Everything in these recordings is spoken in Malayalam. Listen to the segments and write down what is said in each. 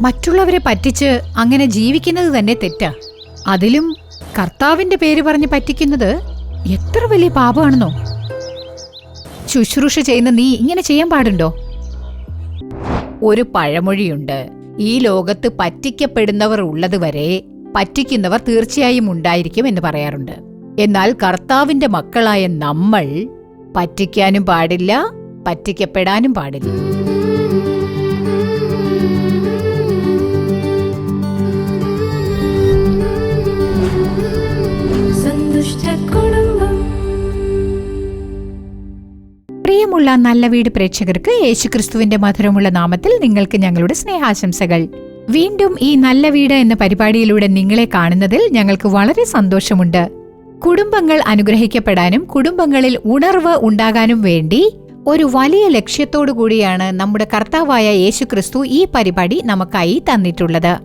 മറ്റുള്ളവരെ പറ്റിച്ച് അങ്ങനെ ജീവിക്കുന്നത് തന്നെ തെറ്റാ. അതിലും കർത്താവിന്റെ പേര് പറഞ്ഞ് പറ്റിക്കുന്നത് എത്ര വലിയ പാപമാണെന്നോ. ശുശ്രൂഷ ചെയ്യുന്ന നീ ഇങ്ങനെ ചെയ്യാൻ പാടുണ്ടോ? ഒരു പഴമൊഴിയുണ്ട്. ഈ ലോകത്ത് പറ്റിക്കപ്പെടുന്നവർ ഉള്ളതുവരെ പറ്റിക്കുന്നവർ തീർച്ചയായും ഉണ്ടായിരിക്കും എന്ന് പറയാറുണ്ട്. എന്നാൽ കർത്താവിന്റെ മക്കളായ നമ്മൾ പറ്റിക്കാനും പാടില്ല പറ്റിക്കപ്പെടാനും പാടില്ല. പ്രിയമുള്ള നല്ല വീട് പ്രേക്ഷകർക്ക് യേശുക്രിസ്തുവിന്റെ മധുരമുള്ള നാമത്തിൽ നിങ്ങൾക്ക് ഞങ്ങളുടെ സ്നേഹാശംസകൾ. വീണ്ടും ഈ നല്ല വീട് എന്ന പരിപാടിയിലൂടെ നിങ്ങളെ കാണുന്നതിൽ ഞങ്ങൾക്ക് വളരെ സന്തോഷമുണ്ട്. കുടുംബങ്ങൾ അനുഗ്രഹിക്കപ്പെടാനും കുടുംബങ്ങളിൽ ഉണർവ് ഉണ്ടാകാനും വേണ്ടി ഒരു വലിയ ലക്ഷ്യത്തോടു കൂടിയാണ് നമ്മുടെ കർത്താവായ യേശുക്രിസ്തു ഈ പരിപാടി നമുക്കായി തന്നിട്ടുള്ളത്.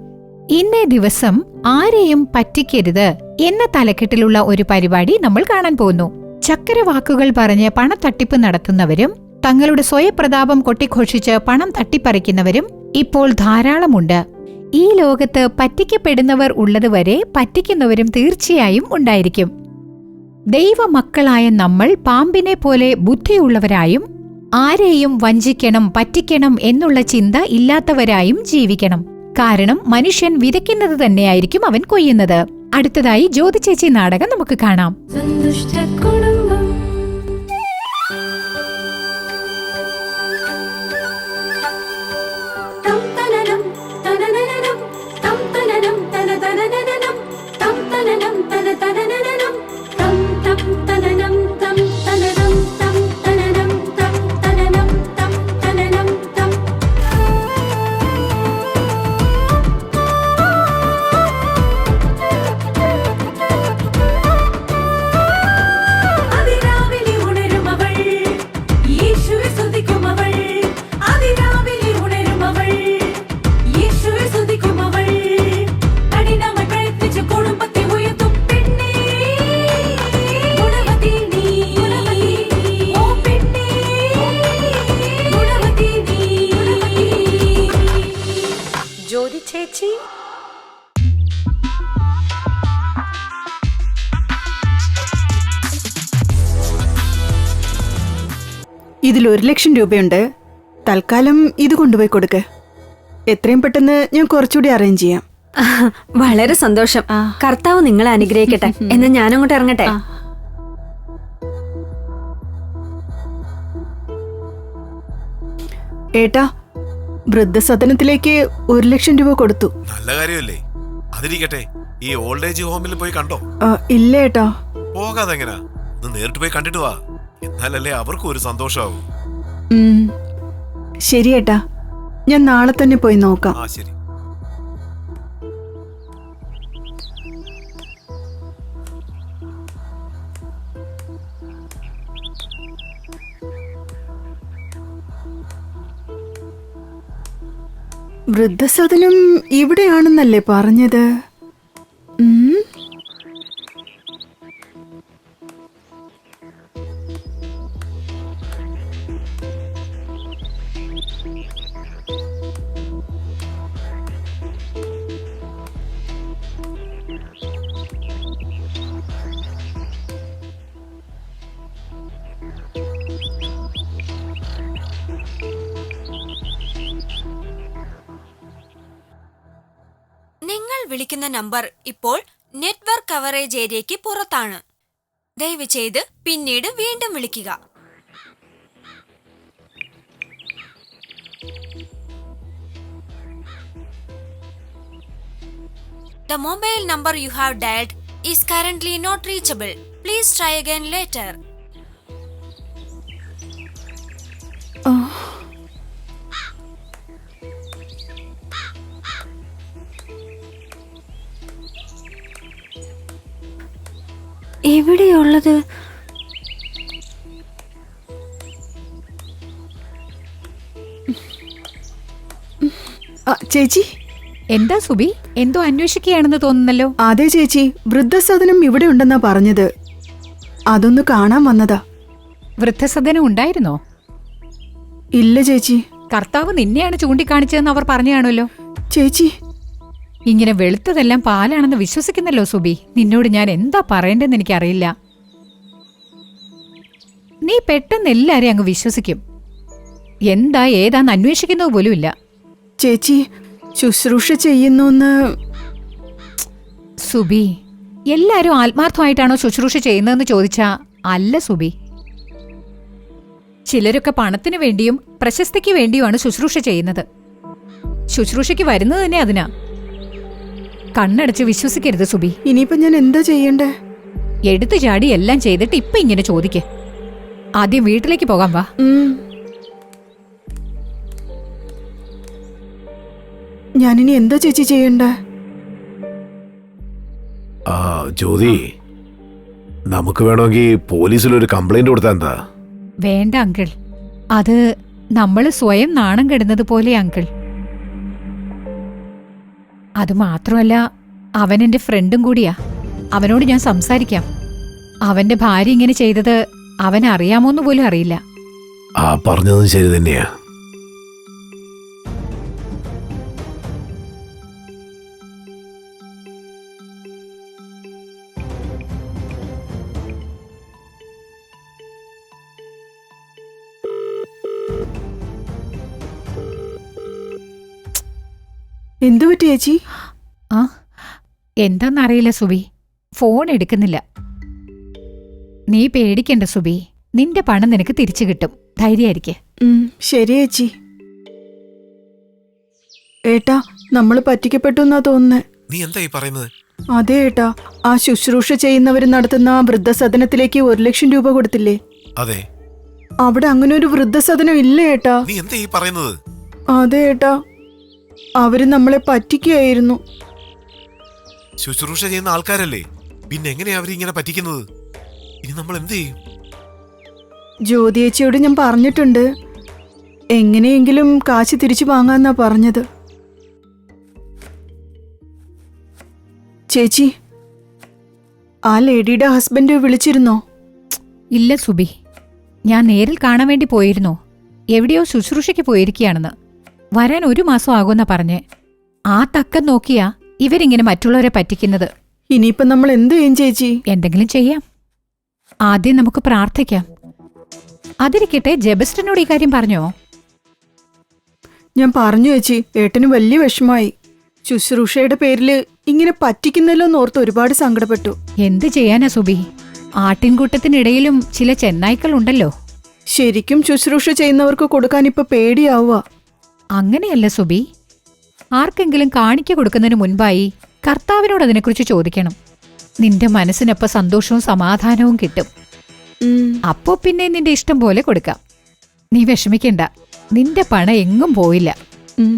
ഇന്നേ ദിവസം ആരെയും പറ്റിക്കരുത് എന്ന തലക്കെട്ടിലുള്ള ഒരു പരിപാടി നമ്മൾ കാണാൻ പോകുന്നു. ചക്കരവാക്കുകൾ പറഞ്ഞ് പണത്തട്ടിപ്പ് നടത്തുന്നവരും തങ്ങളുടെ സ്വയപ്രതാപം കൊട്ടിഘോഷിച്ച് പണം തട്ടിപ്പറിക്കുന്നവരും ഇപ്പോൾ ധാരാളമുണ്ട്. ഈ ലോകത്ത് പറ്റിക്കപ്പെടുന്നവർ ഉള്ളതുവരെ പറ്റിക്കുന്നവരും തീർച്ചയായും ഉണ്ടായിരിക്കും. ദൈവമക്കളായ നമ്മൾ പാമ്പിനെ പോലെ ബുദ്ധിയുള്ളവരായും ആരെയും വഞ്ചിക്കണം പറ്റിക്കണം എന്നുള്ള ചിന്ത ഇല്ലാത്തവരായും ജീവിക്കണം. കാരണം മനുഷ്യൻ വിതയ്ക്കുന്നത് തന്നെയായിരിക്കും അവൻ കൊയ്യുന്നത്. അടുത്തതായി ജ്യോതിചേച്ചി നാടകം നമുക്ക് കാണാം. സന്തുഷ്ട കുടുംബം ഇതിൽ ഒരു ലക്ഷം രൂപയുണ്ട്. തൽക്കാലം ഇത് കൊണ്ടുപോയി കൊടുക്ക്. എത്രയും പെട്ടെന്ന് ഞാൻ കുറച്ചുകൂടി അറേഞ്ച് ചെയ്യാം. വളരെ സന്തോഷം. കർത്താവ് നിങ്ങളെ അനുഗ്രഹിക്കട്ടെ. എന്ന് ഞാനങ്ങോട്ട് ഇറങ്ങട്ടെ. ഏട്ടാ വൃദ്ധസദനത്തിലേക്ക് ഒരു ലക്ഷം രൂപ കൊടുത്തു. നല്ല കാര്യമല്ലേ? അതിരിക്കട്ടെ ഈ ഓൾഡ് ഏജ് ഹോമിൽ പോയി കണ്ടോ? ഇല്ല ഏട്ടാ. പോകാതെ എങ്ങനാ നേരിട്ട് പോയി കണ്ടിട്ട് വാ. എന്നാലല്ലേ അവർക്കും ഒരു സന്തോഷാവൂ. ശരി ഏട്ടാ. ഞാൻ നാളെ തന്നെ പോയി നോക്കാം. ആ ശരി. വൃദ്ധസദനം ഇവിടെയാണെന്നല്ലേ പറഞ്ഞത്? ഇപ്പോൾ നെറ്റ്വർക്ക് കവറേജ് ഏരിയയ്ക്ക് പുറത്താണ് ദയവ് ചെയ്ത് പിന്നീട് വീണ്ടും വിളിക്കുക The mobile number you have dialed is currently not reachable. Please try again later. ആ, ചേച്ചി. എന്താ സുബി? എന്തോ അന്വേഷിക്കുകയാണെന്ന് തോന്നുന്നല്ലോ. അതെ ചേച്ചി. വൃദ്ധസദനം ഇവിടെ ഉണ്ടെന്നാ പറഞ്ഞത്. അതൊന്ന് കാണാൻ വന്നതാ. വൃദ്ധസദനം ഉണ്ടായിരുന്നോ? ഇല്ല ചേച്ചി. കർത്താവ് നിന്നെയാണ് ചൂണ്ടിക്കാണിച്ചതെന്ന് അവർ പറഞ്ഞാണല്ലോ. ചേച്ചി. ഇങ്ങനെ വെളുത്തതെല്ലാം പാലാണെന്ന് വിശ്വസിക്കുന്നല്ലോ സുബി. നിന്നോട് ഞാൻ എന്താ പറയേണ്ടതെന്ന് എനിക്കറിയില്ല. നീ പെട്ടെന്ന് എല്ലാരെയും അങ്ങ് വിശ്വസിക്കും. എന്താ ഏതാന്ന് അന്വേഷിക്കുന്നത് പോലുമില്ല ചേച്ചി ശുശ്രൂഷ ചെയ്യുന്നു സുബി എല്ലാരും ആത്മാർത്ഥമായിട്ടാണോ ശുശ്രൂഷ ചെയ്യുന്നതെന്ന് ചോദിച്ചാ അല്ല സുബി. ചിലരൊക്കെ പണത്തിനു വേണ്ടിയും പ്രശസ്തിക്ക് വേണ്ടിയുമാണ് ശുശ്രൂഷ ചെയ്യുന്നത്. ശുശ്രൂഷയ്ക്ക് വരുന്നത് തന്നെ അതിനാ. കണ്ണടച്ച് വിശ്വസിക്കരുത് സുബി. ഇനിയിപ്പോ ഞാൻ എന്താ ചെയ്യണ്ടേ? എടുത്തു ചാടി എല്ലാം ചെയ്തിട്ട് ഇപ്പൊ ഇങ്ങനെ ചോദിക്ക്. ആദ്യം വീട്ടിലേക്ക് പോകാം വാ. ഞാനിനി എന്താ ചേച്ചി ചെയ്യണ്ടേ? ആ ജ്യോതി. നമുക്ക് വേണമെങ്കിൽ പോലീസിൽ ഒരു കംപ്ലൈന്റ് കൊടുത്താൽ എന്താ? വേണ്ട അങ്കിൾ. അത് നമ്മൾ സ്വയം നാണം കെടുന്നത് പോലെ അങ്കിൾ. അത് മാത്രമല്ല അവൻ എന്റെ ഫ്രണ്ടും കൂടിയാ. അവനോട് ഞാൻ സംസാരിക്കാം. അവന്റെ ഭാര്യ ഇങ്ങനെ ചെയ്തത് അവൻ അറിയാമോന്ന് പോലും അറിയില്ല. ആ പറഞ്ഞതും ശരി തന്നെയാ. എന്തു പറ്റി ചേച്ചി? ആ എന്താന്നറിയില്ല സുബി. ഫോൺ എടുക്കുന്നില്ല. നീ പേടിക്കണ്ട സുബി. നിന്റെ പണം നിനക്ക് തിരിച്ചു കിട്ടും. ധൈര്യമായിരിക്കെ. ഉം, ശരി ചേച്ചി. ഏട്ടാ നമ്മൾ പറ്റിക്കപ്പെട്ടു എന്നാ തോന്നുന്നത് നീ എന്താ ഈ പറയുന്നത്? അതെ ഏട്ടാ ആ ശുശ്രൂഷ ചെയ്യുന്നവർ നടത്തുന്ന ആ വൃദ്ധസദനത്തിലേക്ക് ഒരു ലക്ഷം രൂപ കൊടുത്തില്ലേ? അതെ. അവിടെ അങ്ങനെ ഒരു വൃദ്ധസദനം ഇല്ല ഏട്ടാ? നീ എന്താ ഈ പറയുന്നത്? അതെ ഏട്ടാ അവർ നമ്മളെ പറ്റിക്കുകയായിരുന്നു. ശുശ്രൂഷ ചെയ്യുന്ന ആൾക്കാരല്ലേ? പിന്നെ എങ്ങനെയാ അവരിങ്ങനെ പറ്റിക്കുന്നത്? ഇനി നമ്മൾ എന്ത് ചെയ്യും ജ്യോതിയേച്ചിയോട് ഞാൻ പറഞ്ഞിട്ടുണ്ട്. എങ്ങനെയെങ്കിലും കാശ് തിരിച്ചു വാങ്ങാന്നാ പറഞ്ഞത്. ചേച്ചി ആ ലേഡിയുടെ ഹസ്ബൻഡ് വിളിച്ചിരുന്നോ? ഇല്ല സുബി. ഞാൻ നേരിൽ കാണാൻ വേണ്ടി പോയിരുന്നു. എവിടെയോ ശുശ്രൂഷയ്ക്ക് പോയിരിക്കുകയാണെന്ന്. വരാൻ ഒരു മാസം ആകുമെന്നാ പറഞ്ഞേ. ആ തക്കം നോക്കിയാ ഇവരിങ്ങനെ മറ്റുള്ളവരെ പറ്റിക്കുന്നത്. ഇനിയിപ്പം നമ്മൾ എന്ത് ചെയ്യും ചേച്ചി? എന്തെങ്കിലും ചെയ്യാം. ആദ്യം നമുക്ക് പ്രാർത്ഥിക്കാം. അതിരിക്കട്ടെ ജബസ്റ്റനോട് ഈ കാര്യം പറഞ്ഞോ? ഞാൻ പറഞ്ഞു ചേച്ചി ഏട്ടന് വലിയ വിഷമായി ശുശ്രൂഷയുടെ പേരിൽ ഇങ്ങനെ പറ്റിക്കുന്നല്ലോ എന്നോർത്ത് ഒരുപാട് സങ്കടപ്പെട്ടു. എന്ത് ചെയ്യാനാ സുബി? ആട്ടിൻകൂട്ടത്തിനിടയിലും ചില ചെന്നായ്ക്കൾ ഉണ്ടല്ലോ ശരിക്കും ശുശ്രൂഷ ചെയ്യുന്നവർക്ക് കൊടുക്കാൻ ഇപ്പൊ പേടിയാവുക. അങ്ങനെയല്ല സുബി. ആർക്കെങ്കിലും കാണിക്ക കൊടുക്കുന്നതിന് മുൻപായി കർത്താവിനോട് അതിനെക്കുറിച്ച് ചോദിക്കണം. നിന്റെ മനസ്സിനൊപ്പം സന്തോഷവും സമാധാനവും കിട്ടും. അപ്പോ പിന്നെ നിന്റെ ഇഷ്ടം പോലെ കൊടുക്കാം. നീ വിഷമിക്കണ്ട. നിന്റെ പണ എങ്ങും പോയില്ല.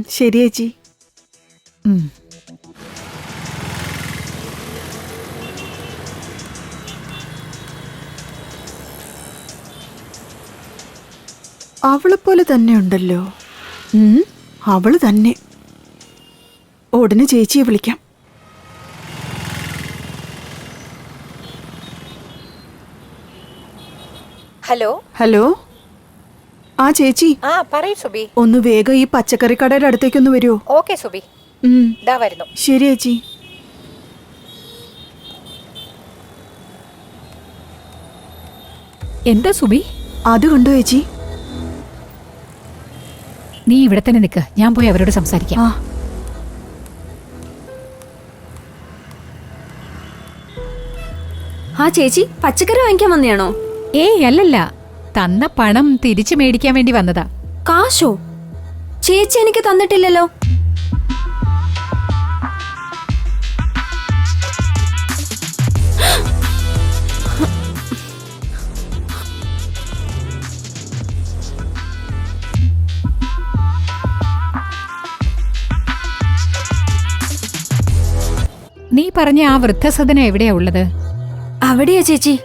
ശരി ചേച്ചി. അവളെ പോലെ തന്നെ ഉണ്ടല്ലോ. അവൾ തന്നെ. ഉടനെ ചേച്ചിയെ വിളിക്കാം. ഹലോ. ഹലോ? ആ ചേച്ചി. ആ പറയൂ സുബി. ഒന്ന് വേഗം ഈ പച്ചക്കറി കടയുടെ അടുത്തേക്ക് ഒന്ന് വരുമോ ഓക്കെ സുബി. ഉം, ഇതാ വരുന്നു. ശരി ചേച്ചി. എന്താ സുബി? അത് കണ്ടോ ചേച്ചി? നീ ഇവിടെ തന്നെ നിൽക്ക് ഞാൻ പോയി അവരോട് സംസാരിക്കാം. ആ. ആ ചേച്ചി പച്ചക്കറി വാങ്ങിക്കാൻ വന്നെയാണോ? ഏയ് അല്ലല്ല. തന്ന പണം തിരിച്ചു മേടിക്കാൻ വേണ്ടി വന്നതാ. കാശോ? ചേച്ചി എനിക്ക് തന്നിട്ടില്ലല്ലോ. നീ പറഞ്ഞ ആ വൃദ്ധസദന എവിടെയാ ഉള്ളത്? അവിടെയാ ചേച്ചി.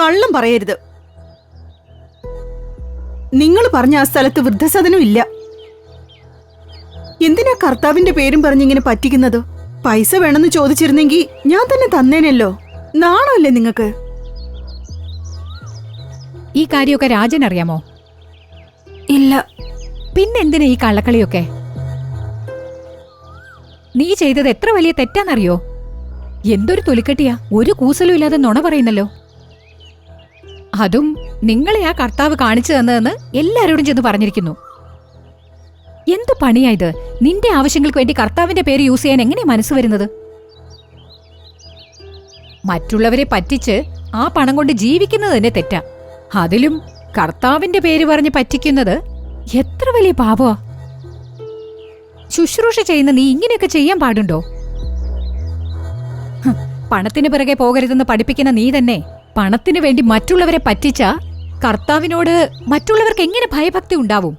കള്ളം പറയരുത്. നിങ്ങൾ പറഞ്ഞ ആ സ്ഥലത്ത് വൃദ്ധസദനം ഇല്ല. എന്തിനാ കർത്താവിന്റെ പേരും പറഞ്ഞിങ്ങനെ പറ്റിക്കുന്നത്? പൈസ വേണമെന്ന് ചോദിച്ചിരുന്നെങ്കിൽ ഞാൻ തന്നെ തന്നേനല്ലോ. നാണമല്ലേ നിങ്ങക്ക് ഈ കാര്യമൊക്കെ രാജൻ അറിയാമോ? ഇല്ല. പിന്നെന്തിനാ ഈ കള്ളക്കളിയൊക്കെ? നീ ചെയ്തത് എത്ര വലിയ തെറ്റാന്നറിയോ? എന്തൊരു തൊലിക്കെട്ടിയാ? ഒരു കൂസലും ഇല്ലാതെ നുണ പറയുന്നല്ലോ. അതും നിങ്ങളെ ആ കർത്താവ് കാണിച്ചു തന്നതെന്ന് എല്ലാരോടും ചെന്ന് പറഞ്ഞിരിക്കുന്നു. എന്ത് പണിയാ ഇത്? നിന്റെ ആവശ്യങ്ങൾക്ക് വേണ്ടി കർത്താവിന്റെ പേര് യൂസ് ചെയ്യാൻ എങ്ങനെ മനസ്സ് വരുന്നത്? മറ്റുള്ളവരെ പറ്റിച്ച് ആ പണം കൊണ്ട് ജീവിക്കുന്നത് തന്നെ തെറ്റാ. അതിലും കർത്താവിന്റെ പേര് പറഞ്ഞ് പറ്റിക്കുന്നത് എത്ര വലിയ പാപമാ. ശുശ്രൂഷ ചെയ്യുന്ന നീ ഇങ്ങനെയൊക്കെ ചെയ്യാൻ പാടുണ്ടോ? പണത്തിന് പിറകെ പോകരുതെന്ന് പഠിപ്പിക്കുന്ന നീ തന്നെ പണത്തിന് വേണ്ടി മറ്റുള്ളവരെ പറ്റിച്ച കർത്താവിനോട് മറ്റുള്ളവർക്ക് എങ്ങനെ ഭയഭക്തി ഉണ്ടാവും?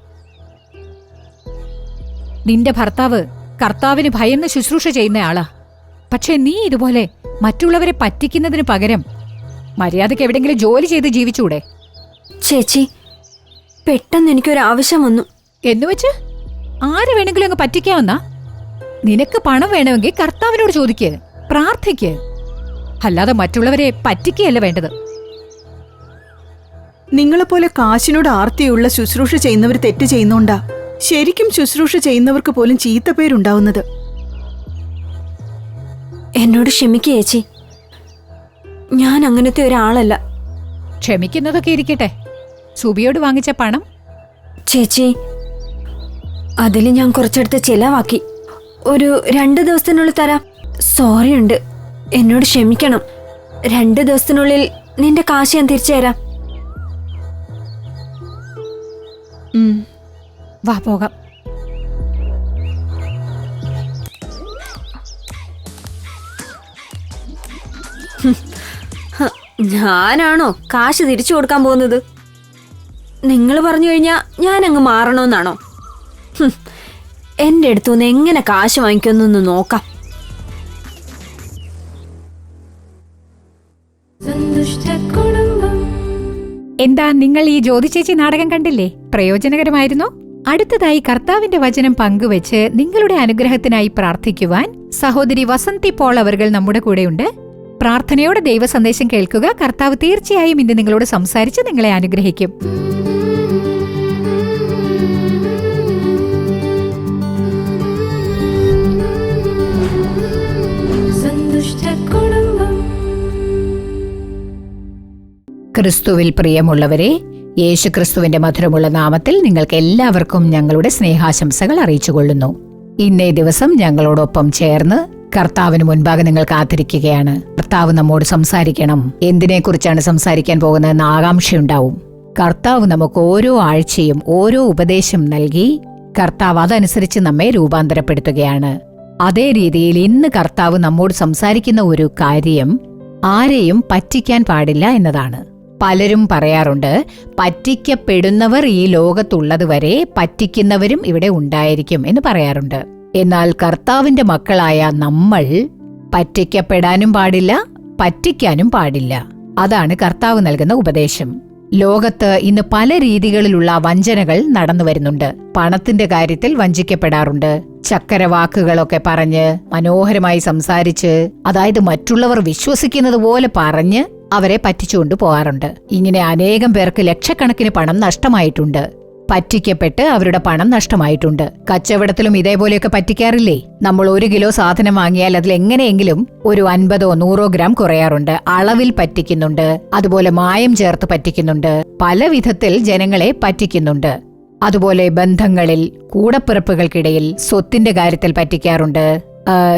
നിന്റെ ഭർത്താവ് കർത്താവിന് ഭയന്ന് ശുശ്രൂഷ ചെയ്യുന്നയാളാ. പക്ഷെ നീ ഇതുപോലെ മറ്റുള്ളവരെ പറ്റിക്കുന്നതിന് പകരം മര്യാദയ്ക്ക് എവിടെങ്കിലും ജോലി ചെയ്ത് ജീവിച്ചൂടെ? ചേച്ചി പെട്ടെന്ന് എനിക്കൊരു ആവശ്യം വന്നു എന്നുവെച്ച് ആര് വേണമെങ്കിലും അങ്ങ് പറ്റിക്കാവുന്ന? നിനക്ക് പണം വേണമെങ്കിൽ കർത്താവിനോട് ചോദിക്ക് പ്രാർത്ഥിക്ക്. അല്ലാതെ മറ്റുള്ളവരെ പറ്റിക്കുകയല്ല വേണ്ടത്. നിങ്ങളെപ്പോലെ കാശിനോട് ആർത്തിയുള്ള ശുശ്രൂഷ ചെയ്യുന്നവർ തെറ്റ് ചെയ്യുന്നോണ്ടാ? ശരിക്കും ശുശ്രൂഷ ചെയ്യുന്നവർക്ക് പോലും ചീത്ത പേരുണ്ടാവുന്നത്. എന്നോട് ക്ഷമിക്കുക ചേച്ചി. ഞാൻ അങ്ങനത്തെ ഒരാളല്ല. ക്ഷമിക്കുന്നതൊക്കെ ഇരിക്കട്ടെ. സുബിയോട് വാങ്ങിച്ച പണം? ചേച്ചി അതിൽ ഞാൻ കുറച്ചെടുത്ത് ചിലവാക്കി. ഒരു രണ്ട് ദിവസത്തിനുള്ളിൽ തരാം. സോറി ഉണ്ട്. എന്നോട് ക്ഷമിക്കണം. രണ്ട് ദിവസത്തിനുള്ളിൽ നിന്റെ കാശ് ഞാൻ തിരിച്ചു തരാം. വാ പോകാം. ഞാനാണോ കാശ് തിരിച്ചു കൊടുക്കാൻ പോകുന്നത്? നിങ്ങൾ പറഞ്ഞു കഴിഞ്ഞാൽ ഞാൻ അങ്ങ് മാറണമെന്നാണോ എന്റെ അടുത്തുനിന്ന് എങ്ങനെ കാശ് വാങ്ങിക്കുന്നു നോക്കാം. എന്താ നിങ്ങൾ ഈ ജ്യോതിചേച്ചി നാടകം കണ്ടില്ലേ? പ്രയോജനകരമായിരുന്നു? അടുത്തതായി കർത്താവിന്റെ വചനം പങ്കുവച്ച് നിങ്ങളുടെ അനുഗ്രഹത്തിനായി പ്രാർത്ഥിക്കുവാൻ സഹോദരി വസന്തി പോൾ അവർകൾ നമ്മുടെ കൂടെയുണ്ട്. പ്രാർത്ഥനയോടെ ദൈവസന്ദേശം കേൾക്കുക കർത്താവ് തീർച്ചയായും ഇന്ന് നിങ്ങളോട് സംസാരിച്ച് നിങ്ങളെ അനുഗ്രഹിക്കും. ക്രിസ്തുവിൽ പ്രിയമുള്ളവരെ യേശുക്രിസ്തുവിന്റെ മധുരമുള്ള നാമത്തിൽ നിങ്ങൾക്ക് എല്ലാവർക്കും ഞങ്ങളുടെ സ്നേഹാശംസകൾ അറിയിച്ചുകൊള്ളുന്നു. ഇന്നേ ദിവസം ഞങ്ങളോടൊപ്പം ചേർന്ന് കർത്താവിന് മുൻപാകെ നിങ്ങൾ കാത്തിരിക്കുകയാണ്. കർത്താവ് നമ്മോട് സംസാരിക്കണം. എന്തിനെക്കുറിച്ചാണ് സംസാരിക്കാൻ പോകുന്നതെന്ന് ആകാംക്ഷയുണ്ടാവും. കർത്താവ് നമുക്ക് ഓരോ ആഴ്ചയും ഓരോ ഉപദേശം നൽകി കർത്താവ് അതനുസരിച്ച് നമ്മെ രൂപാന്തരപ്പെടുത്തുകയാണ്. അതേ രീതിയിൽ ഇന്ന് കർത്താവ് നമ്മോട് സംസാരിക്കുന്ന ഒരു കാര്യം ആരെയും പറ്റിക്കാൻ പാടില്ല എന്നതാണ്. പലരും പറയാറുണ്ട് പറ്റിക്കപ്പെടുന്നവർ ഈ ലോകത്തുള്ളതുവരെ പറ്റിക്കുന്നവരും ഇവിടെ ഉണ്ടായിരിക്കും എന്ന് പറയാറുണ്ട്. എന്നാൽ കർത്താവിന്റെ മക്കളായ നമ്മൾ പറ്റിക്കപ്പെടാനും പാടില്ല പറ്റിക്കാനും പാടില്ല. അതാണ് കർത്താവ് നൽകുന്ന ഉപദേശം. ലോകത്ത് ഇന്ന് പല രീതികളിലുള്ള വഞ്ചനകൾ നടന്നു വരുന്നുണ്ട്. പണത്തിന്റെ കാര്യത്തിൽ വഞ്ചിക്കപ്പെടാറുണ്ട്. ചക്കരവാക്കുകളൊക്കെ പറഞ്ഞ് മനോഹരമായി സംസാരിച്ച് അതായത് മറ്റുള്ളവർ വിശ്വസിക്കുന്നത് പോലെ പറഞ്ഞ് അവരെ പറ്റിച്ചുകൊണ്ട് പോകാറുണ്ട്. ഇങ്ങനെ അനേകം പേർക്ക് ലക്ഷക്കണക്കിന് പണം നഷ്ടമായിട്ടുണ്ട്. പറ്റിക്കപ്പെട്ട് അവരുടെ പണം നഷ്ടമായിട്ടുണ്ട്. കച്ചവടത്തിലും ഇതേപോലെയൊക്കെ പറ്റിക്കാറില്ലേ? നമ്മൾ ഒരു കിലോ സാധനം വാങ്ങിയാൽ അതിൽ എങ്ങനെയെങ്കിലും ഒരു അൻപതോ നൂറോ ഗ്രാം കുറയാറുണ്ട്. അളവിൽ പറ്റിക്കുന്നുണ്ട്. അതുപോലെ മായം ചേർത്ത് പറ്റിക്കുന്നുണ്ട്. പല വിധത്തിൽ ജനങ്ങളെ പറ്റിക്കുന്നുണ്ട്. അതുപോലെ ബന്ധങ്ങളിൽ കൂടപ്പിറപ്പുകൾക്കിടയിൽ സ്വത്തിന്റെ കാര്യത്തിൽ പറ്റിക്കാറുണ്ട്.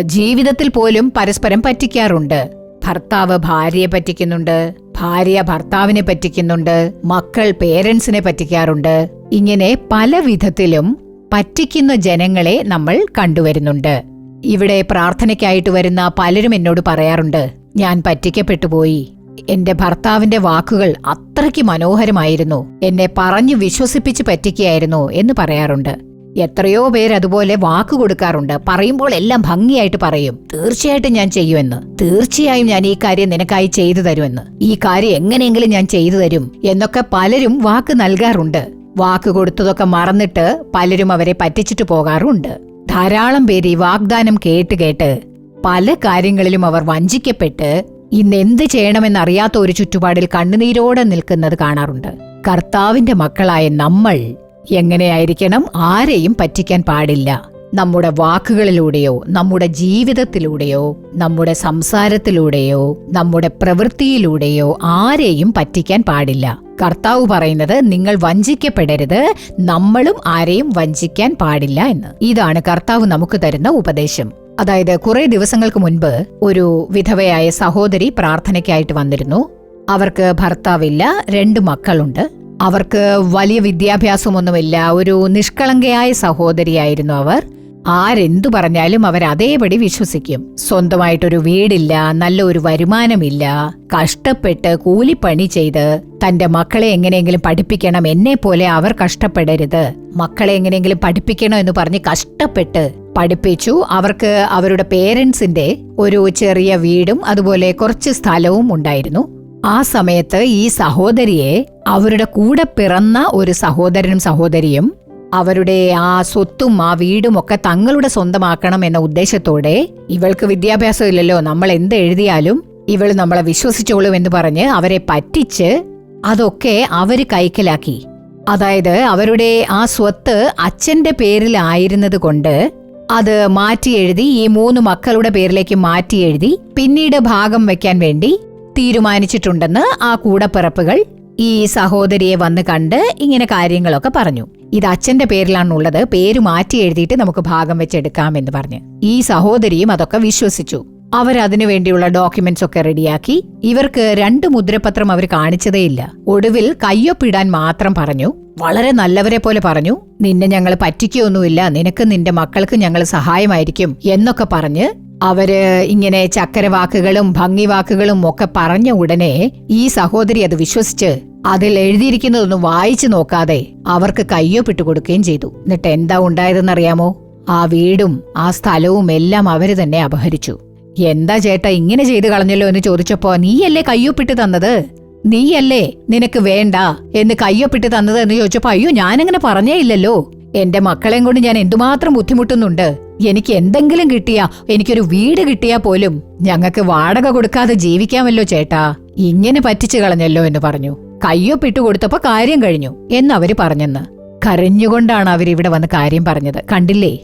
ജീവിതത്തിൽ പോലും പരസ്പരം പറ്റിക്കാറുണ്ട്. ഭർത്താവ് ഭാര്യയെ പറ്റിക്കുന്നുണ്ട്. ഭാര്യ ഭർത്താവിനെ പറ്റിക്കുന്നുണ്ട്. മക്കൾ പേരൻസിനെ പറ്റിക്കാറുണ്ട്. ഇങ്ങനെ പല വിധത്തിലും പറ്റിക്കുന്ന ജനങ്ങളെ നമ്മൾ കണ്ടുവരുന്നുണ്ട്. ഇവിടെ പ്രാർത്ഥനയ്ക്കായിട്ട് വരുന്ന പലരും എന്നോട് പറയാറുണ്ട് ഞാൻ പറ്റിക്കപ്പെട്ടു പോയി. എന്റെ ഭർത്താവിന്റെ വാക്കുകൾ അത്രയ്ക്ക് മനോഹരമായിരുന്നു. എന്നെ പറഞ്ഞു വിശ്വസിപ്പിച്ച് പറ്റിക്കുകയായിരുന്നു എന്ന് പറയാറുണ്ട്. എത്രയോ പേര് അതുപോലെ വാക്ക് കൊടുക്കാറുണ്ട്. പറയുമ്പോൾ എല്ലാം ഭംഗിയായിട്ട് പറയും. തീർച്ചയായിട്ടും ഞാൻ ചെയ്യുമെന്ന്. തീർച്ചയായും ഞാൻ ഈ കാര്യം നിനക്കായി ചെയ്തു തരുമെന്ന്. ഈ കാര്യം എങ്ങനെയെങ്കിലും ഞാൻ ചെയ്തു തരും എന്നൊക്കെ പലരും വാക്ക് നൽകാറുണ്ട്. വാക്ക് കൊടുത്തതൊക്കെ മറന്നിട്ട് പലരും അവരെ പറ്റിച്ചിട്ട് പോകാറുണ്ട്. ധാരാളം പേര് ഈ വാഗ്ദാനം കേട്ട് കേട്ട് പല കാര്യങ്ങളിലും അവർ വഞ്ചിക്കപ്പെട്ട് ഇന്ന് എന്ത് ചെയ്യണമെന്നറിയാത്ത ഒരു ചുറ്റുപാടിൽ കണ്ണുനീരോടെ നിൽക്കുന്നത് കാണാറുണ്ട്. കർത്താവിന്റെ മക്കളായ നമ്മൾ എങ്ങനെയായിരിക്കണം ആരെയും പറ്റിക്കാൻ പാടില്ല. നമ്മുടെ വാക്കുകളിലൂടെയോ നമ്മുടെ ജീവിതത്തിലൂടെയോ നമ്മുടെ സംസാരത്തിലൂടെയോ നമ്മുടെ പ്രവൃത്തിയിലൂടെയോ ആരെയും പറ്റിക്കാൻ പാടില്ല. കർത്താവ് പറയുന്നത് നിങ്ങൾ വഞ്ചിക്കപ്പെടരുത് നമ്മളും ആരെയും വഞ്ചിക്കാൻ പാടില്ല എന്ന്. ഇതാണ് കർത്താവ് നമുക്ക് തരുന്ന ഉപദേശം. അതായത് കുറെ ദിവസങ്ങൾക്ക് മുൻപ് ഒരു വിധവയായ സഹോദരി പ്രാർത്ഥനയ്ക്കായിട്ട് വന്നിരുന്നു. അവർക്ക് ഭർത്താവില്ല രണ്ട് മക്കളുണ്ട്. അവർക്ക് വലിയ വിദ്യാഭ്യാസമൊന്നുമില്ല. ഒരു നിഷ്കളങ്കയായ സഹോദരിയായിരുന്നു അവർ. ആരെന്തു പറഞ്ഞാലും അവർ അതേപടി വിശ്വസിക്കും. സ്വന്തമായിട്ടൊരു വീടില്ല നല്ല ഒരു വരുമാനമില്ല. കഷ്ടപ്പെട്ട് കൂലിപ്പണി ചെയ്ത് തന്റെ മക്കളെ എങ്ങനെയെങ്കിലും പഠിപ്പിക്കണം എന്നെ പോലെ അവർ കഷ്ടപ്പെടരുത്. മക്കളെ എങ്ങനെയെങ്കിലും പഠിപ്പിക്കണം എന്ന് പറഞ്ഞ് കഷ്ടപ്പെട്ട് പഠിപ്പിച്ചു. അവർക്ക് അവരുടെ പേരൻസിന്റെ ഒരു ചെറിയ വീടും അതുപോലെ കുറച്ച് സ്ഥലവും ഉണ്ടായിരുന്നു. ആ സമയത്ത് ഈ സഹോദരിയെ അവരുടെ കൂടെ പിറന്ന ഒരു സഹോദരനും സഹോദരിയും അവരുടെ ആ സ്വത്തും ആ വീടും ഒക്കെ തങ്ങളുടെ സ്വന്തമാക്കണം എന്ന ഉദ്ദേശത്തോടെ ഇവൾക്ക് വിദ്യാഭ്യാസം ഇല്ലല്ലോ നമ്മൾ എന്ത് എഴുതിയാലും ഇവൾ നമ്മളെ വിശ്വസിച്ചോളും എന്ന് പറഞ്ഞ് അവരെ പറ്റിച്ച് അതൊക്കെ അവർ കൈക്കലാക്കി. അതായത് അവരുടെ ആ സ്വത്ത് അച്ഛന്റെ പേരിലായിരുന്നത് കൊണ്ട് അത് മാറ്റി എഴുതി ഈ മൂന്ന് മക്കളുടെ പേരിലേക്ക് മാറ്റി എഴുതി പിന്നീട് ഭാഗം വെക്കാൻ വേണ്ടി തീരുമാനിച്ചിട്ടുണ്ടെന്ന് ആ കൂടപ്പിറപ്പുകൾ ഈ സഹോദരിയെ വന്ന് കണ്ട് ഇങ്ങനെ കാര്യങ്ങളൊക്കെ പറഞ്ഞു. ഇത് അച്ഛന്റെ പേരിലാണുള്ളത്. പേര് മാറ്റി എഴുതിയിട്ട് നമുക്ക് ഭാഗം വെച്ചെടുക്കാം എന്ന് പറഞ്ഞ്. ഈ സഹോദരിയും അതൊക്കെ വിശ്വസിച്ചു. അവരതിനു വേണ്ടിയുള്ള ഡോക്യുമെന്റ്സ് ഒക്കെ റെഡിയാക്കി ഇവർക്ക് രണ്ട് മുദ്രപത്രം അവർ കാണിച്ചതേയില്ല ഒടുവിൽ കയ്യൊപ്പിടാൻ മാത്രം പറഞ്ഞു. വളരെ നല്ലവരെ പോലെ പറഞ്ഞു. നിന്നെ ഞങ്ങൾ പറ്റിക്കൊന്നുമില്ല. നിനക്ക് നിന്റെ മക്കൾക്ക് ഞങ്ങൾ സഹായമായിരിക്കും എന്നൊക്കെ പറഞ്ഞ് അവർ ഇങ്ങനെ ചക്കരവാക്കുകളും ഭംഗിവാക്കുകളും ഒക്കെ പറഞ്ഞ ഉടനെ ഈ സഹോദരി അത് വിശ്വസിച്ച് അതിൽ എഴുതിയിരിക്കുന്നതൊന്നും വായിച്ചു നോക്കാതെ അവർക്ക് കയ്യൊപ്പിട്ട് കൊടുക്കുകയും ചെയ്തു. എന്നിട്ട് എന്താ ഉണ്ടായതെന്നറിയാമോ? ആ വീടും ആ സ്ഥലവും എല്ലാം അവർ തന്നെ അപഹരിച്ചു. എന്താ ചേട്ടാ ഇങ്ങനെ ചെയ്തു കളഞ്ഞല്ലോ എന്ന് ചോദിച്ചപ്പോ നീയല്ലേ കയ്യൊപ്പിട്ട് തന്നത്? നീയല്ലേ നിനക്ക് വേണ്ട എന്ന് കയ്യൊപ്പിട്ട് തന്നത്? എന്ന് ചോദിച്ചപ്പോ അയ്യോ ഞാനങ്ങനെ പറഞ്ഞേ ഇല്ലല്ലോ. എന്റെ മക്കളെയും കൊണ്ട് ഞാൻ എന്തുമാത്രം ബുദ്ധിമുട്ടുന്നുണ്ട്. എനിക്ക് എന്തെങ്കിലും കിട്ടിയാ എനിക്കൊരു വീട് കിട്ടിയാ പോലും ഞങ്ങൾക്ക് വാടക കൊടുക്കാതെ ജീവിക്കാമല്ലോ ചേട്ടാ. ഇങ്ങനെ പറ്റിച്ചു കളഞ്ഞല്ലോ എന്ന് പറഞ്ഞു. കയ്യൊപ്പിട്ട് കൊടുത്തപ്പോ കാര്യം കഴിഞ്ഞു എന്ന് അവർ പറഞ്ഞെന്ന്. കരഞ്ഞുകൊണ്ടാണ് അവരിവിടെ വന്ന് കാര്യം പറഞ്ഞത് കണ്ടില്ലേ?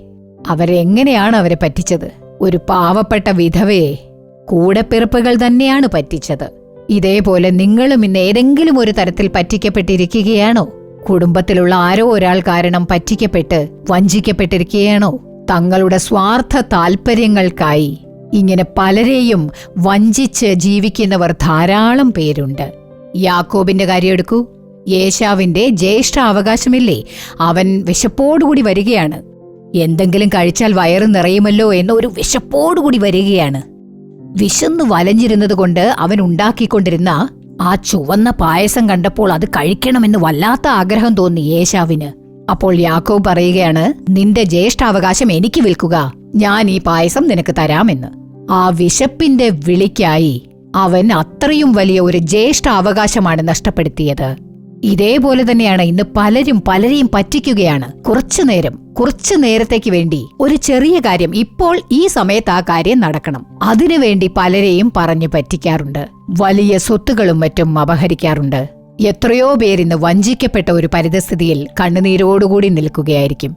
അവരെങ്ങനെയാണ് അവരെ പറ്റിച്ചത്? ഒരു പാവപ്പെട്ട വിധവയെ കൂടെപ്പിറപ്പുകൾ തന്നെയാണ് പറ്റിച്ചത്. ഇതേപോലെ നിങ്ങളും ഇന്ന് ഏതെങ്കിലും ഒരു തരത്തിൽ പറ്റിക്കപ്പെട്ടിരിക്കുകയാണോ? കുടുംബത്തിലുള്ള ആരോ ഒരാൾ കാരണം പറ്റിക്കപ്പെട്ട് വഞ്ചിക്കപ്പെട്ടിരിക്കുകയാണോ? തങ്ങളുടെ സ്വാർത്ഥ താൽപ്പര്യങ്ങൾക്കായി ഇങ്ങനെ പലരെയും വഞ്ചിച്ച് ജീവിക്കുന്നവർ ധാരാളം പേരുണ്ട്. യാക്കോബിന്റെ കാര്യം എടുക്കൂ യേശാവിന്റെ ജ്യേഷ്ഠ അവകാശമില്ലേ? അവൻ വിശപ്പോടുകൂടി വരികയാണ്. എന്തെങ്കിലും കഴിച്ചാൽ വയറ് നിറയുമല്ലോ എന്ന ഒരു വിശപ്പോടുകൂടി വരികയാണ്. വിശന്നു വലഞ്ഞിരുന്നത് കൊണ്ട് അവൻ ഉണ്ടാക്കിക്കൊണ്ടിരുന്ന ആ ചുവന്ന പായസം കണ്ടപ്പോൾ അത് കഴിക്കണമെന്ന് വല്ലാത്ത ആഗ്രഹം തോന്നി യേശാവിന് അപ്പോൾ യാക്കോബ് പറയുകയാണ് നിന്റെ ജ്യേഷ്ഠാവകാശം എനിക്ക് വിൽക്കുക. ഞാൻ ഈ പായസം നിനക്ക് തരാമെന്ന്. ആ വിശപ്പിന്റെ വിളിക്കായി അവൻ അത്രയും വലിയ ഒരു ജ്യേഷ്ഠ അവകാശമാണ് നഷ്ടപ്പെടുത്തിയത്. ഇതേപോലെ തന്നെയാണ് ഇന്ന് പലരും പലരെയും പറ്റിക്കുകയാണ്. കുറച്ചു നേരം കുറച്ചു നേരത്തേക്ക് വേണ്ടി ഒരു ചെറിയ കാര്യം ഇപ്പോൾ ഈ സമയത്ത് ആ കാര്യം നടക്കണം. അതിനുവേണ്ടി പലരെയും പറഞ്ഞു പറ്റിക്കാറുണ്ട്. വലിയ സ്വത്തുകളും മറ്റും അപഹരിക്കാറുണ്ട്. എത്രയോ പേരിന്ന് വഞ്ചിക്കപ്പെട്ട ഒരു പരിതസ്ഥിതിയിൽ കണ്ണുനീരോടുകൂടി നിൽക്കുകയായിരിക്കും.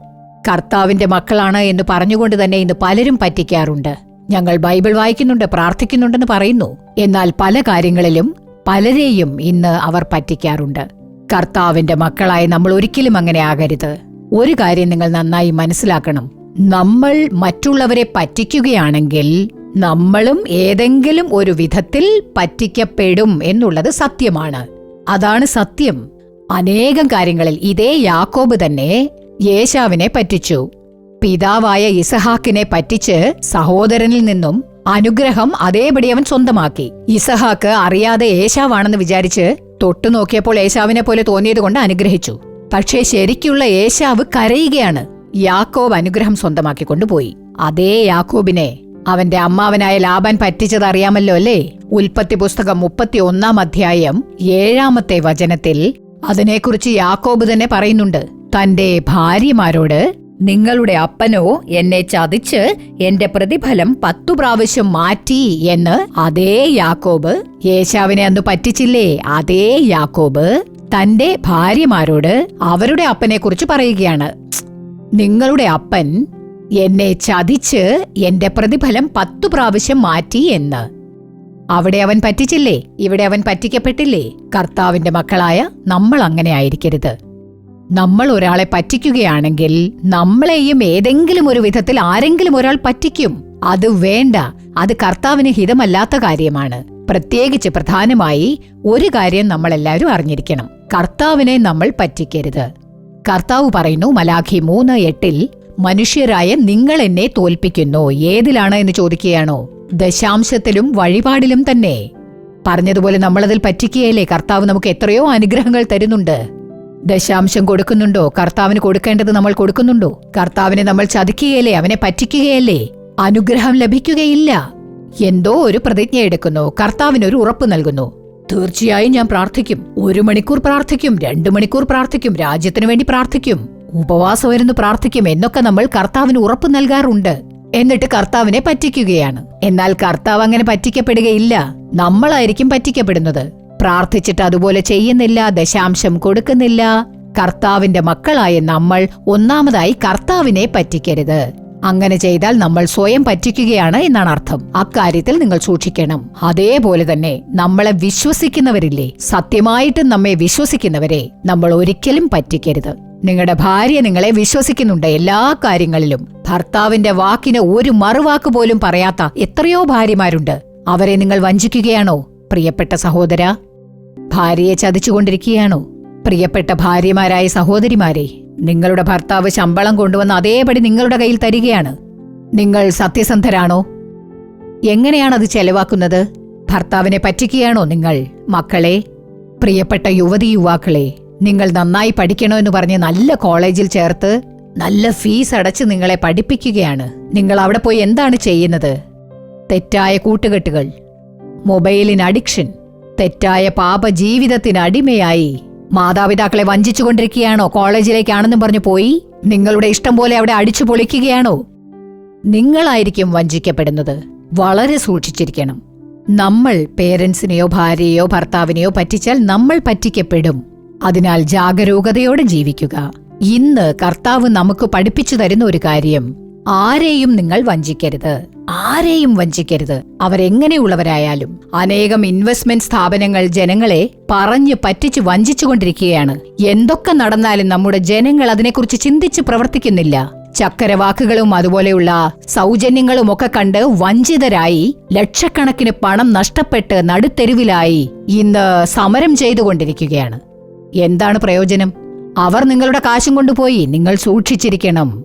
കർത്താവിന്റെ മക്കളാണ് എന്ന് പറഞ്ഞുകൊണ്ട് തന്നെ ഇന്ന് പലരും പറ്റിക്കാറുണ്ട്. ഞങ്ങൾ ബൈബിൾ വായിക്കുന്നുണ്ട് പ്രാർത്ഥിക്കുന്നുണ്ടെന്ന് പറയുന്നു. എന്നാൽ പല കാര്യങ്ങളിലും പലരെയും ഇന്ന് അവർ പറ്റിക്കാറുണ്ട്. കർത്താവിന്റെ മക്കളായി നമ്മൾ ഒരിക്കലും അങ്ങനെ ആകരുത്. ഒരു കാര്യം നിങ്ങൾ നന്നായി മനസ്സിലാക്കണം. നമ്മൾ മറ്റുള്ളവരെ പറ്റിക്കുകയാണെങ്കിൽ നമ്മളും ഏതെങ്കിലും ഒരു വിധത്തിൽ പറ്റിക്കപ്പെടും എന്നുള്ളത് സത്യമാണ്. അതാണ് സത്യം. അനേകം കാര്യങ്ങളിൽ ഇതേ യാക്കോബ് തന്നെ യേശാവിനെ പറ്റിച്ചു. പിതാവായ ഇസഹാക്കിനെ പറ്റിച്ച് സഹോദരനിൽ നിന്നും അനുഗ്രഹം അതേപടി അവൻ സ്വന്തമാക്കി. ഇസഹാക്ക് അറിയാതെ ഏശാവാണെന്ന് വിചാരിച്ച് തൊട്ടു നോക്കിയപ്പോൾ ഏശാവിനെ പോലെ തോന്നിയതുകൊണ്ട് അനുഗ്രഹിച്ചു. പക്ഷേ ശരിക്കുള്ള ഏശാവ് കരയുകയാണ്. യാക്കോബ് അനുഗ്രഹം സ്വന്തമാക്കി കൊണ്ടുപോയി അതേ യാക്കോബിനെ അവന്റെ അമ്മാവനായ ലാബാൻ പറ്റിച്ചതറിയാമല്ലോ അല്ലേ? ഉൽപ്പത്തി പുസ്തകം മുപ്പത്തി ഒന്നാം അധ്യായം ഏഴാമത്തെ വചനത്തിൽ അതിനെക്കുറിച്ച് യാക്കോബ് തന്നെ പറയുന്നുണ്ട്. തന്റെ ഭാര്യമാരോട് നിങ്ങളുടെ അപ്പനോ എന്നെ ചതിച്ച് എന്റെ പ്രതിഫലം പത്തു പ്രാവശ്യം മാറ്റി എന്ന് അതേ യാക്കോബ് യേശാവിനെ അന്ന് പറ്റിച്ചില്ലേ? അതേ യാക്കോബ് തന്റെ ഭാര്യമാരോട് അവരുടെ അപ്പനെക്കുറിച്ച് പറയുകയാണ്. നിങ്ങളുടെ അപ്പൻ എന്നെ ചതിച്ച് എന്റെ പ്രതിഫലം പത്തു പ്രാവശ്യം മാറ്റി എന്ന്. അവിടെ അവൻ പറ്റിച്ചില്ലേ? ഇവിടെ അവൻ പറ്റിക്കപ്പെട്ടില്ലേ? കർത്താവിന്റെ മക്കളായ നമ്മൾ അങ്ങനെ ആയിരിക്കരുത്. നമ്മൾ ഒരാളെ പറ്റിക്കുകയാണെങ്കിൽ നമ്മളെയും ഏതെങ്കിലും ഒരു വിധത്തിൽ ആരെങ്കിലും ഒരാൾ പറ്റിക്കും. അത് വേണ്ട. അത് കർത്താവിന് ഹിതമല്ലാത്ത കാര്യമാണ്. പ്രത്യേകിച്ച് പ്രധാനമായി ഒരു കാര്യം നമ്മളെല്ലാവരും അറിഞ്ഞിരിക്കണം. കർത്താവിനെ നമ്മൾ പറ്റിക്കരുത്. കർത്താവ് പറയുന്നു മലാഖി മൂന്ന് എട്ടിൽ മനുഷ്യരായ നിങ്ങൾ എന്നെ തോൽപ്പിക്കുന്നു. ഏതിലാണ് എന്ന് ചോദിക്കുകയാണോ? ദശാംശത്തിലും വഴിപാടിലും തന്നെ. പറഞ്ഞതുപോലെ നമ്മളതിൽ പറ്റിക്കുകയല്ലേ? കർത്താവ് നമുക്ക് എത്രയോ അനുഗ്രഹങ്ങൾ തരുന്നുണ്ട്. ദശാംശം കൊടുക്കുന്നുണ്ടോ? കർത്താവിന് കൊടുക്കേണ്ടത് നമ്മൾ കൊടുക്കുന്നുണ്ടോ? കർത്താവിനെ നമ്മൾ ചതിക്കുകയല്ലേ? അവനെ പറ്റിക്കുകയല്ലേ? അനുഗ്രഹം ലഭിക്കുകയില്ല. എന്തോ ഒരു പ്രതിജ്ഞ എടുക്കുന്നു. കർത്താവിന് ഒരു ഉറപ്പ് നൽകുന്നു. തീർച്ചയായും ഞാൻ പ്രാർത്ഥിക്കും. ഒരു മണിക്കൂർ പ്രാർത്ഥിക്കും. രണ്ടു മണിക്കൂർ പ്രാർത്ഥിക്കും. രാജ്യത്തിനു വേണ്ടി പ്രാർത്ഥിക്കും. ഉപവാസം ഇരുന്ന് പ്രാർത്ഥിക്കും എന്നൊക്കെ നമ്മൾ കർത്താവിന് ഉറപ്പ് നൽകാറുണ്ട്. എന്നിട്ട് കർത്താവിനെ പറ്റിക്കുകയാണ്. എന്നാൽ കർത്താവ് അങ്ങനെ പറ്റിക്കപ്പെടുകയില്ല. നമ്മളായിരിക്കും പറ്റിക്കപ്പെടുന്നത്. പ്രാർത്ഥിച്ചിട്ട് അതുപോലെ ചെയ്യുന്നില്ല ദശാംശം കൊടുക്കുന്നില്ല. കർത്താവിന്റെ മക്കളായ നമ്മൾ ഒന്നാമതായി കർത്താവിനെ പറ്റിക്കരുത്. അങ്ങനെ ചെയ്താൽ നമ്മൾ സ്വയം പറ്റിക്കുകയാണ് എന്നാണ് അർത്ഥം. അക്കാര്യത്തിൽ നിങ്ങൾ സൂക്ഷിക്കണം. അതേപോലെ തന്നെ നമ്മളെ വിശ്വസിക്കുന്നവരില്ലേ? സത്യമായിട്ടും നമ്മെ വിശ്വസിക്കുന്നവരെ നമ്മൾ ഒരിക്കലും പറ്റിക്കരുത്. നിങ്ങളുടെ ഭാര്യ നിങ്ങളെ വിശ്വസിക്കുന്നുണ്ട് എല്ലാ കാര്യങ്ങളിലും. ഭർത്താവിന്റെ വാക്കിന് ഒരു മറുവാക്ക് പോലും പറയാത്ത എത്രയോ ഭാര്യമാരുണ്ട്. അവരെ നിങ്ങൾ വഞ്ചിക്കുകയാണോ? പ്രിയപ്പെട്ട സഹോദര ഭാര്യയെ ചതിച്ചുകൊണ്ടിരിക്കുകയാണോ? പ്രിയപ്പെട്ട ഭാര്യമാരായ സഹോദരിമാരെ നിങ്ങളുടെ ഭർത്താവ് ശമ്പളം കൊണ്ടുവന്ന് അതേപടി നിങ്ങളുടെ കയ്യിൽ തരികയാണ്. നിങ്ങൾ സത്യസന്ധരാണോ? എങ്ങനെയാണ് അത് ചെലവാക്കുന്നത്? ഭർത്താവിനെ പറ്റിക്കുകയാണോ നിങ്ങൾ? മക്കളെ പ്രിയപ്പെട്ട യുവതി യുവാക്കളെ നിങ്ങൾ നന്നായി പഠിക്കണമെന്ന് പറഞ്ഞ് നല്ല കോളേജിൽ ചേർത്ത് നല്ല ഫീസ് അടച്ച് നിങ്ങളെ പഠിപ്പിക്കുകയാണ്. നിങ്ങൾ അവിടെ പോയി എന്താണ് ചെയ്യുന്നത്? തെറ്റായ കൂട്ടുകെട്ടുകൾ മൊബൈലിന് അഡിക്ഷൻ തെറ്റായ പാപ ജീവിതത്തിന് അടിമയായി. മാതാപിതാക്കളെ വഞ്ചിച്ചുകൊണ്ടിരിക്കുകയാണോ? കോളേജിലേക്കാണെന്നും പറഞ്ഞു പോയി നിങ്ങളുടെ ഇഷ്ടം പോലെ അവിടെ അടിച്ചു പൊളിക്കുകയാണോ? നിങ്ങളായിരിക്കും വഞ്ചിക്കപ്പെടുന്നത്. വളരെ സൂക്ഷിച്ചിരിക്കണം. നമ്മൾ പേരൻസിനെയോ ഭാര്യയെയോ ഭർത്താവിനെയോ പറ്റിച്ചാൽ നമ്മൾ പറ്റിക്കപ്പെടും. അതിനാൽ ജാഗരൂകതയോടെ ജീവിക്കുക. ഇന്ന് കർത്താവ് നമുക്ക് പഠിപ്പിച്ചു തരുന്ന ഒരു കാര്യം. ആരെയും നിങ്ങൾ വഞ്ചിക്കരുത്. ആരെയും വഞ്ചിക്കരുത്. അവരെങ്ങനെയുള്ളവരായാലും. അനേകം ഇൻവെസ്റ്റ്മെന്റ് സ്ഥാപനങ്ങൾ ജനങ്ങളെ പറഞ്ഞ് പറ്റിച്ചു വഞ്ചിച്ചുകൊണ്ടിരിക്കുകയാണ്. എന്തൊക്കെ നടന്നാലും നമ്മുടെ ജനങ്ങൾ അതിനെക്കുറിച്ച് ചിന്തിച്ച് പ്രവർത്തിക്കുന്നില്ല. ചക്കരവാക്കുകളും അതുപോലെയുള്ള സൗജന്യങ്ങളും ഒക്കെ കണ്ട് വഞ്ചിതരായി ലക്ഷക്കണക്കിന് പണം നഷ്ടപ്പെട്ട് നടുത്തെരുവിലായി ഇന്ന് സമരം ചെയ്തുകൊണ്ടിരിക്കുകയാണ്. എന്താണ് പ്രയോജനം? അവർ നിങ്ങളുടെ കാശും കൊണ്ടുപോയി നിങ്ങൾ സൂക്ഷിച്ചിരിക്കണം.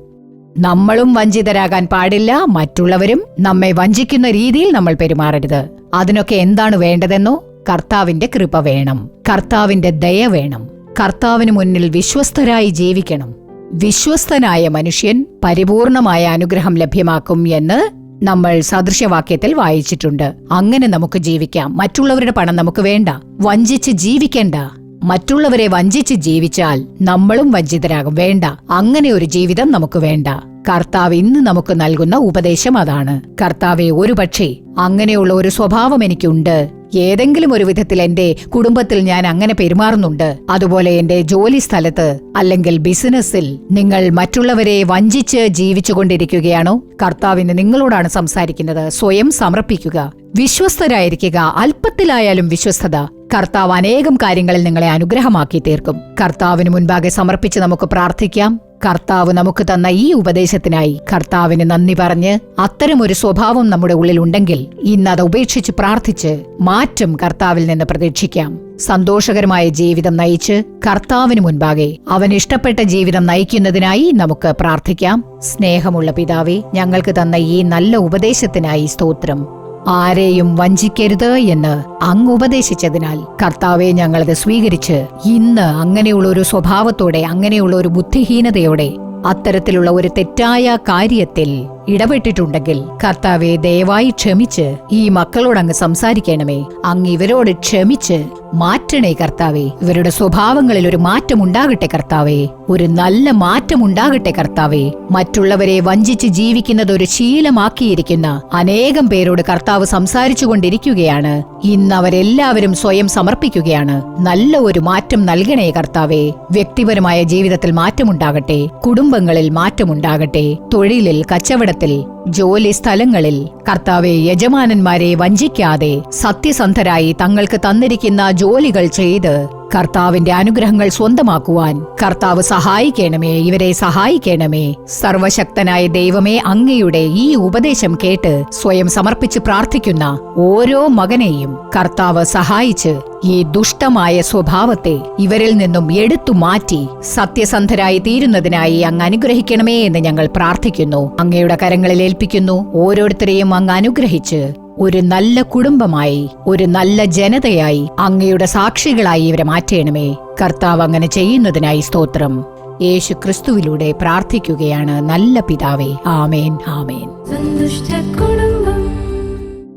നമ്മളും വഞ്ചിതരാകാൻ പാടില്ല മറ്റുള്ളവരും നമ്മെ വഞ്ചിക്കുന്ന രീതിയിൽ നമ്മൾ പെരുമാറരുത്. അതിനൊക്കെ എന്താണ് വേണ്ടതെന്നോ? കർത്താവിന്റെ കൃപ വേണം. കർത്താവിന്റെ ദയ വേണം. കർത്താവിന് മുന്നിൽ വിശ്വസ്തരായി ജീവിക്കണം. വിശ്വസ്തനായ മനുഷ്യൻ പരിപൂർണമായ അനുഗ്രഹം ലഭ്യമാക്കും എന്ന് നമ്മൾ സദൃശവാക്യത്തിൽ വായിച്ചിട്ടുണ്ട്. അങ്ങനെ നമുക്ക് ജീവിക്കാം. മറ്റുള്ളവരുടെ പണം നമുക്ക് വേണ്ട. വഞ്ചിച്ച് ജീവിക്കണ്ട. മറ്റുള്ളവരെ വഞ്ചിച്ച് ജീവിച്ചാൽ നമ്മളും വഞ്ചിതരാകും. വേണ്ട. അങ്ങനെ ഒരു ജീവിതം നമുക്ക് വേണ്ട. കർത്താവ് ഇന്ന് നമുക്ക് നൽകുന്ന ഉപദേശം അതാണ്. കർത്താവെ ഒരുപക്ഷെ അങ്ങനെയുള്ള ഒരു സ്വഭാവം എനിക്കുണ്ട്. ഏതെങ്കിലും ഒരു വിധത്തിൽ എന്റെ കുടുംബത്തിൽ ഞാൻ അങ്ങനെ പെരുമാറുന്നുണ്ട്. അതുപോലെ എന്റെ ജോലി സ്ഥലത്ത് അല്ലെങ്കിൽ ബിസിനസ്സിൽ നിങ്ങൾ മറ്റുള്ളവരെ വഞ്ചിച്ച് ജീവിച്ചുകൊണ്ടിരിക്കുകയാണോ? കർത്താവിന് നിങ്ങളോടാണ് സംസാരിക്കുന്നത്. സ്വയം സമർപ്പിക്കുക. വിശ്വസ്തരായിരിക്കുക. അല്പത്തിലായാലും വിശ്വസ്തത. കർത്താവ് അനേകം കാര്യങ്ങളിൽ നിങ്ങളെ അനുഗ്രഹമാക്കി തീർക്കും. കർത്താവിന് മുൻപാകെ സമർപ്പിച്ച് നമുക്ക് പ്രാർത്ഥിക്കാം. കർത്താവ് നമുക്ക് തന്ന ഈ ഉപദേശത്തിനായി കർത്താവിന് നന്ദി പറഞ്ഞ് അത്തരമൊരു സ്വഭാവം നമ്മുടെ ഉള്ളിൽ ഉണ്ടെങ്കിൽ ഇന്ന് അത് ഉപേക്ഷിച്ച് പ്രാർത്ഥിച്ച് മാറ്റം കർത്താവിൽ നിന്ന് പ്രതീക്ഷിക്കാം. സന്തോഷകരമായ ജീവിതം നയിച്ച് കർത്താവിന് മുൻപാകെ അവൻ ഇഷ്ടപ്പെട്ട ജീവിതം നയിക്കുന്നതിനായി നമുക്ക് പ്രാർത്ഥിക്കാം. സ്നേഹമുള്ള പിതാവെ ഞങ്ങൾക്ക് തന്ന ഈ നല്ല ഉപദേശത്തിനായി സ്തോത്രം. ആരെയും വഞ്ചിക്കരുത് എന്ന് അങ്ങ് ഉപദേശിച്ചതിനാൽ കർത്താവെ ഞങ്ങളത് സ്വീകരിച്ച് ഇന്ന് അങ്ങനെയുള്ള ഒരു സ്വഭാവത്തോടെ അങ്ങനെയുള്ള ഒരു ബുദ്ധിഹീനതയോടെ അത്തരത്തിലുള്ള ഒരു തെറ്റായ കാര്യത്തിൽ ഇടപെട്ടിട്ടുണ്ടെങ്കിൽ കർത്താവെ ദയവായി ക്ഷമിച്ച് ഈ മക്കളോട് അങ്ങ് സംസാരിക്കണമേ. അങ്ങ് ഇവരോട് ക്ഷമിച്ച് മാറ്റണേ കർത്താവെ. ഇവരുടെ സ്വഭാവങ്ങളിൽ ഒരു മാറ്റം ഉണ്ടാകട്ടെ കർത്താവെ. ഒരു നല്ല മാറ്റം ഉണ്ടാകട്ടെ കർത്താവെ. മറ്റുള്ളവരെ വഞ്ചിച്ച് ജീവിക്കുന്നത് ഒരു ശീലമാക്കിയിരിക്കുന്ന അനേകം പേരോട് കർത്താവ് സംസാരിച്ചു കൊണ്ടിരിക്കുകയാണ് ഇന്ന് അവരെല്ലാവരും സ്വയം സമർപ്പിക്കുകയാണ്. നല്ല ഒരു മാറ്റം നൽകണേ കർത്താവെ. വ്യക്തിപരമായ ജീവിതത്തിൽ മാറ്റമുണ്ടാകട്ടെ. കുടുംബങ്ങളിൽ മാറ്റമുണ്ടാകട്ടെ. തൊഴിലിൽ കച്ചവടത്തിൽ ഘട്ടത്തിൽ ജോലി സ്ഥലങ്ങളിൽ കർത്താവെ യജമാനന്മാരെ വഞ്ചിക്കാതെ സത്യസന്ധരായി തങ്ങൾക്ക് തന്നിരിക്കുന്ന ജോലികൾ ചെയ്ത് കർത്താവിന്റെ അനുഗ്രഹങ്ങൾ സ്വന്തമാക്കുവാൻ കർത്താവ് സഹായിക്കണമേ ഇവരെ സഹായിക്കണമേ. സർവശക്തനായ ദൈവമേ അങ്ങയുടെ ഈ ഉപദേശം കേട്ട് സ്വയം സമർപ്പിച്ച് പ്രാർത്ഥിക്കുന്ന ഓരോ മകനെയും കർത്താവ് സഹായിച്ച് ഈ ദുഷ്ടമായ സ്വഭാവത്തെ ഇവരിൽ നിന്നും എടുത്തു മാറ്റി സത്യസന്ധരായി തീരുന്നതിനായി അങ്ങ് അനുഗ്രഹിക്കണമേ എന്ന് ഞങ്ങൾ പ്രാർത്ഥിക്കുന്നു. അങ്ങയുടെ കരങ്ങളിൽ ഏൽപ്പിക്കുന്നു ഓരോരുത്തരെയും അങ്ങ് അനുഗ്രഹിച്ച് ഒരു നല്ല കുടുംബമായി ഒരു നല്ല ജനതയായി അങ്ങയുടെ സാക്ഷികളായി ഇവരെ മാറ്റേണമേ. കർത്താവ് അങ്ങനെ ചെയ്യുന്നതിനായി സ്തോത്രം. യേശു ക്രിസ്തുവിലൂടെ പ്രാർത്ഥിക്കുകയാണ് നല്ല പിതാവേ. ആമേൻ ആമേൻ.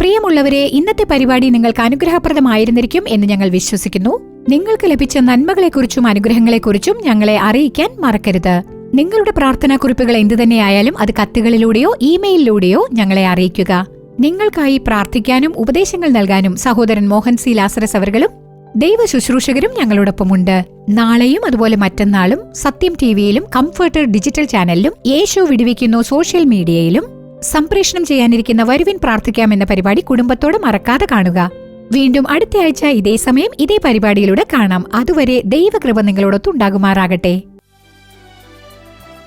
പ്രിയമുള്ളവരെ ഇന്നത്തെ പരിപാടി നിങ്ങൾക്ക് അനുഗ്രഹപ്രദമായിരുന്നിരിക്കും എന്ന് ഞങ്ങൾ വിശ്വസിക്കുന്നു. നിങ്ങൾക്ക് ലഭിച്ച നന്മകളെക്കുറിച്ചും അനുഗ്രഹങ്ങളെക്കുറിച്ചും ഞങ്ങളെ അറിയിക്കാൻ മറക്കരുത്. നിങ്ങളുടെ പ്രാർത്ഥനാക്കുറിപ്പുകൾ എന്തു തന്നെയായാലും അത് കത്തുകളിലൂടെയോ ഇമെയിലിലൂടെയോ ഞങ്ങളെ അറിയിക്കുക. നിങ്ങൾക്കായി പ്രാർത്ഥിക്കാനും ഉപദേശങ്ങൾ നൽകാനും സഹോദരൻ മോഹൻ സി ലാസറസ് അവർകളും ദൈവ ശുശ്രൂഷകരും ഞങ്ങളോടൊപ്പമുണ്ട്. നാളെയും അതുപോലെ മറ്റന്നാളും സത്യം ടി വിയിലും കംഫർട്ടർ ഡിജിറ്റൽ ചാനലിലും യേശു വിടുവിക്കുന്നു സോഷ്യൽ മീഡിയയിലും സംപ്രേഷണം ചെയ്യാനിരിക്കുന്ന വരുവിൻ പ്രാർത്ഥിക്കാം എന്ന പരിപാടി കുടുംബത്തോട് മറക്കാതെ കാണുക. വീണ്ടും അടുത്തയാഴ്ച ഇതേ സമയം ഇതേ പരിപാടിയിലൂടെ കാണാം. അതുവരെ ദൈവകൃപ നിങ്ങളോടൊത്തുണ്ടാകുമാറാകട്ടെ.